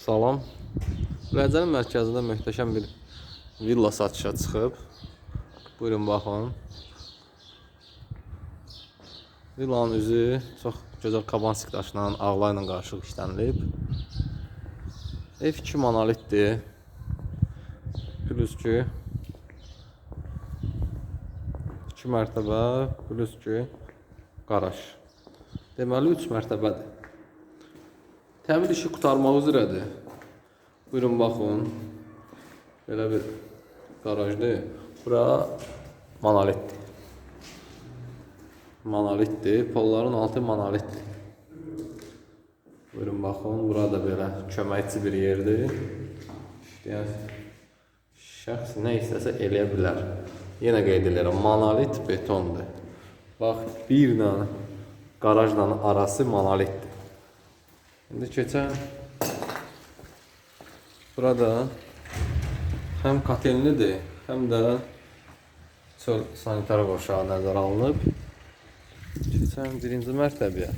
Salam. Ləzzənin mərkəzində möhtəşəm bir villa satışa çıxıb. Buyurun baxın. Villanın üzü çox gözəl kabansik daşla, ağla ilə qarışıq işlənilib. Ev 2 monolitdir. Plus ki 2 mərtəbə, plus ki qaraj. Deməli 3 mərtəbədir. Təmir işi qurtarmaq üzrədir. Buyurun baxın. Belə bir qarajdır. Bura monolitdir. Monolitdir. Polların altı monolitdir. Buyurun baxın. Burada belə köməkçi bir yerdir. İşləyən şəxs nə istəsə eləyə bilər. Yenə qeyd edirəm, monolit betondur. Bax, bir dənə qarajla arası monolitdir. İndi keçən burada həm kotelnidir, həm də çöl sanitar qoşağı nəzərə alınıb. Keçən birinci mərtəbəyə.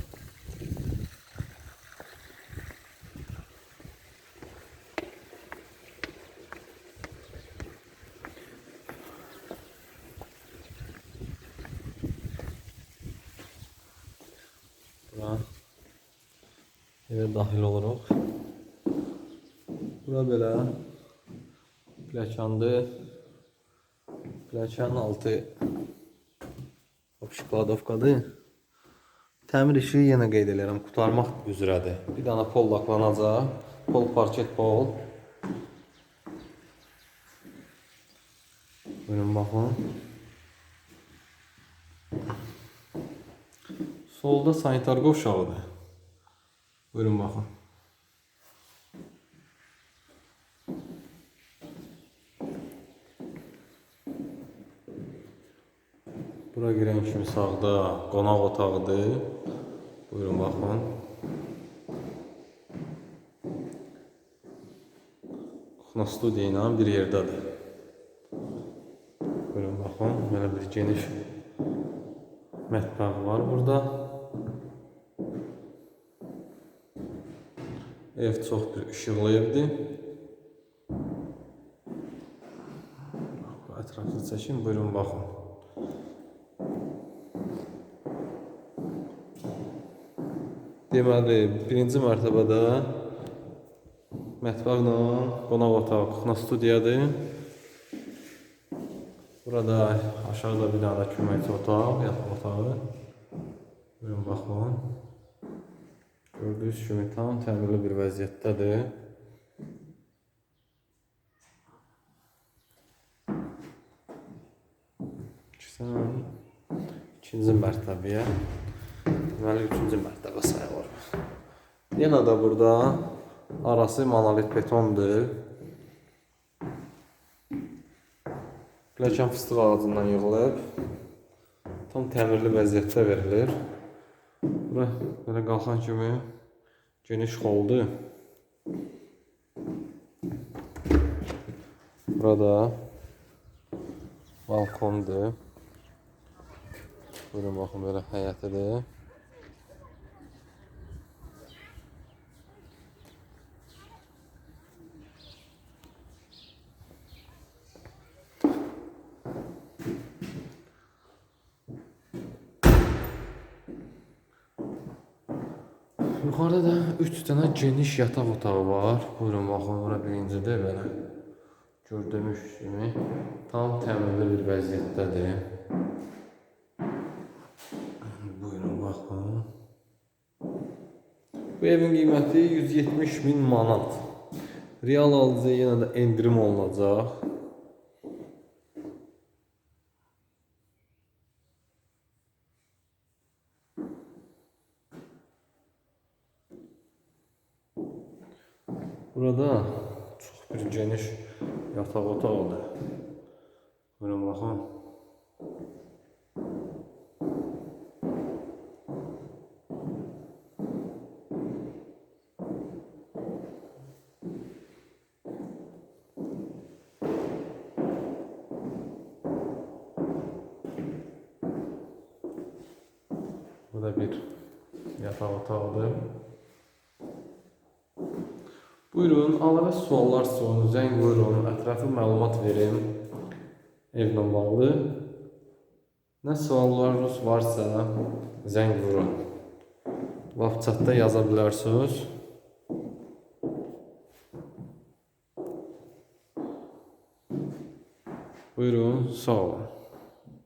Evə daxil oluruq. Bura belə pləkandır. Pləkanın altı şokladovkadır. Təmir işi yenə qeyd edirəm, qurtarmaq üzrədir. Bir dənə pol laklanacaq. Pol parket pol. Buyurun baxın. Solda sanitar qovşağıdır. Buyurun baxın. Bura girən kimi sağda qonaq otağıdır. Buyurun baxın. Kuxna studiya ilə bir yerdədir. Buyurun baxın, belə bir geniş mətbəx var burada. Ev çox bir işıqlı evdir. Ətraflı çəkin, buyurun baxın. Deməli, birinci mərtəbədə mətbəxlə qonaq otağı, kuxna studiyadır. Burada aşağıda bir dənə də köməkçi otaq, yataq otağı. Buyurun baxın. Gördüyünüz kimi tam təmirli bir vəziyyətdədir. Keçən ikinci mərtəbəyə. Deməli, üçüncü mərtəbə sayılır. Yenə də burada arası monolit betondur. Pləkan fıstıq ağacından yığılıb. Tam təmirli vəziyyətdə verilir. Bura belə qalxan kimi geniş holdur. Burada balkondur. Buyurun baxın belə həyətidir. Yuxarıda da 3 dənə geniş yataq otağı var. Buyurun baxın, ora birincidir belə. Gördüyümüz kimi tam təmirli bir vəziyyətdədir. Buyurun baxın. Bu evin qiyməti 170 min manat. Real alıcıya yenə də endirim olunacaq. Burada çox bir geniş yataq otağıdır. Buyurun baxın. Bu da bir yataq otağıdır. Buyurun, əlavə suallar sorun, zəng vurun, ətraflı məlumat verin evlə bağlı. Nə suallarınız varsa zəng vurun. Chatda yaza bilərsiniz. Buyurun, sağ olun.